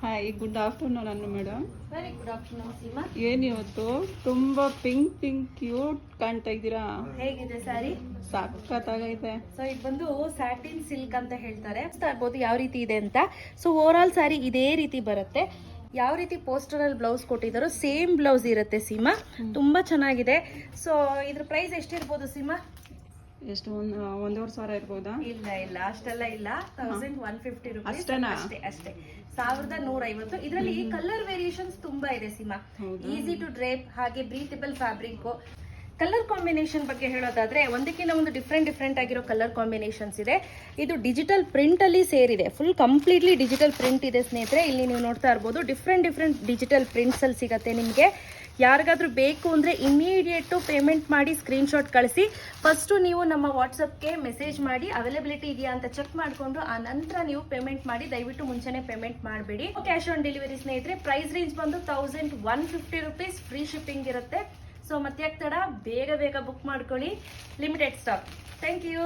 Hi good afternoon ಅನ್ನು madam very good afternoon Seema ಏನು ಇವತ್ತು? ತುಂಬಾ ಪಿಂಕ್ ಪಿಂಕ್ ಕ್ಯೂಟ್ ಕಾಣ್ತಾ ಇದ್ದೀರಾ? ಹೇಗಿದೆ ಸ್ಯಾರಿ ಸಖತ್ತಾಗೈತೆ. ಸೊ ಇದು ಬಂದು ಸ್ಯಾಟಿನ್ ಸಿಲ್ಕ್ ಅಂತ ಹೇಳ್ತಾರೆ. ಆಗ್ಬೋದು ಯಾವ ರೀತಿ ಇದೆ ಅಂತ. ಸೊ ಓವರ್ ಆಲ್ ಸ್ಯಾರಿ ಇದೇ ರೀತಿ ಬರುತ್ತೆ. ಯಾವ ರೀತಿ ಪೋಸ್ಟರ್ ಅಲ್ಲಿ ಬ್ಲೌಸ್ ಕೊಟ್ಟಿದ್ದಾರೋ ಸೇಮ್ ಬ್ಲೌಸ್ ಇರುತ್ತೆ ಸೀಮಾ ತುಂಬಾ ಚೆನ್ನಾಗಿದೆ. ಸೊ ಇದ್ರ ಪ್ರೈಸ್ ಎಷ್ಟಿರ್ಬೋದು ಸೀಮಾ ಎಷ್ಟು ಒಂದ್ ಒಂದೂವರೆ ಸಾವಿರ ಇರ್ಬೋದಾ? ಇಲ್ಲ ಇಲ್ಲ ಅಷ್ಟೆಲ್ಲ ಇಲ್ಲ. Thousand one fifty rupees? ಅಷ್ಟೇ ಅಷ್ಟೇ. ಸಾವಿರದ ನೂರ ಐವತ್ತು ಇದರಲ್ಲಿ ಕಲರ್ ವೇರಿಯೇಷನ್ಸ್ ತುಂಬಾ ಇದೆ ಸೀಮಾ? ಈಸಿ ಟು ಡ್ರೇಪ್ ಹಾಗೆ ಬ್ರೀತಬಲ್ ಫ್ಯಾಬ್ರಿಕ್ ಕಲರ್ ಕಾಂಬಿನೇಷನ್ ಬಗ್ಗೆ ಹೇಳೋದಾದ್ರೆ ಒಂದಕ್ಕಿಂತ ಒಂದು ಡಿಫ್ರೆಂಟ್ ಡಿಫ್ರೆಂಟ್ ಆಗಿರೋ ಕಲರ್ ಕಾಂಬಿನೇಷನ್ಸ್ ಇದೆ. ಇದು ಡಿಜಿಟಲ್ ಪ್ರಿಂಟ್ ಅಲ್ಲಿ ಸೇರಿದೆ. ಫುಲ್ ಕಂಪ್ಲೀಟ್ಲಿ ಡಿಜಿಟಲ್ ಪ್ರಿಂಟ್ ಇದೆ ಸ್ನೇಹಿತರೆ. ಇಲ್ಲಿ ನೀವು ನೋಡ್ತಾ ಇರ್ಬೋದು ಡಿಫ್ರೆಂಟ್ ಡಿಫ್ರೆಂಟ್ ಡಿಜಿಟಲ್ ಪ್ರಿಂಟ್ಸ್ ಅಲ್ಲಿ ಸಿಗತ್ತೆ ನಿಮಗೆ. ಯಾರಿಗಾದ್ರೂ ಬೇಕು ಅಂದರೆ ಇಮಿಡಿಯೇಟು ಪೇಮೆಂಟ್ ಮಾಡಿ ಸ್ಕ್ರೀನ್ಶಾಟ್ ಕಳಿಸಿ. ಫಸ್ಟು ನೀವು ನಮ್ಮ ವಾಟ್ಸಪ್ಗೆ ಮೆಸೇಜ್ ಮಾಡಿ. ಅವೈಲಬಿಲಿಟಿ ಇದೆಯಾ ಅಂತ ಚೆಕ್ ಮಾಡಿಕೊಂಡು ಆ ನಂತರ ನೀವು ಪೇಮೆಂಟ್ ಮಾಡಿ. ದಯವಿಟ್ಟು ಮುಂಚೆನೇ ಪೇಮೆಂಟ್ ಮಾಡಬೇಡಿ. ಕ್ಯಾಶ್ ಆನ್ ಡೆಲಿವರಿ ಸ್ನೇಹಿತರೆ ಪ್ರೈಸ್ ರೇಂಜ್ ಬಂದು thousand one fifty rupees free shipping ಇರುತ್ತೆ. ಸೊ ಮತ್ತೆ ತಡ ಬೇಗ ಬೇಗ ಬುಕ್ ಮಾಡ್ಕೊಳ್ಳಿ. Limited stock thank you